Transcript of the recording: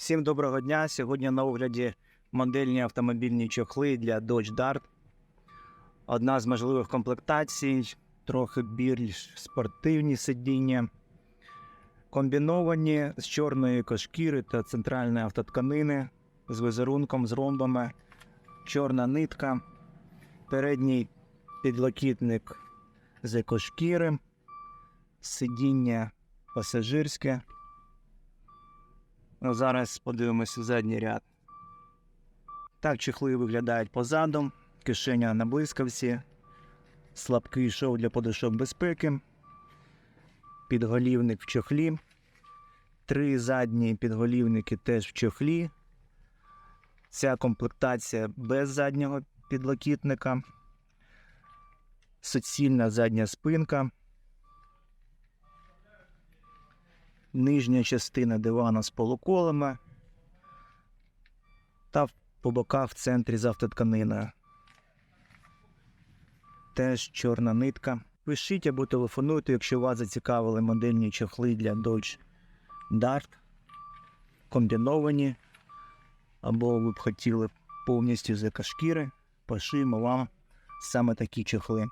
Всім доброго дня. Сьогодні на огляді модельні автомобільні чохли для Dodge Dart. Одна з можливих комплектацій, трохи більш спортивні сидіння. Комбіновані з чорної кошкіри та центральної автотканини з візерунком, з ромбами, чорна нитка, передній підлокітник з екошкіри, сидіння пасажирське. Ну, зараз подивимося задній ряд. Так чехли виглядають позаду, кишеня на блискавці, слабкий шов для подушок безпеки, підголівник в чохлі, три задні підголівники теж в чохлі. Ця комплектація без заднього підлокітника, суцільна задня спинка. Нижня частина дивана з полуколами та по боках в центрі з автотканиною. Теж чорна нитка. Пишіть або телефонуйте, якщо вас зацікавили модельні чохли для Dodge Dart, комбіновані, або ви б хотіли повністю з екошкіри, пошиємо вам саме такі чохли.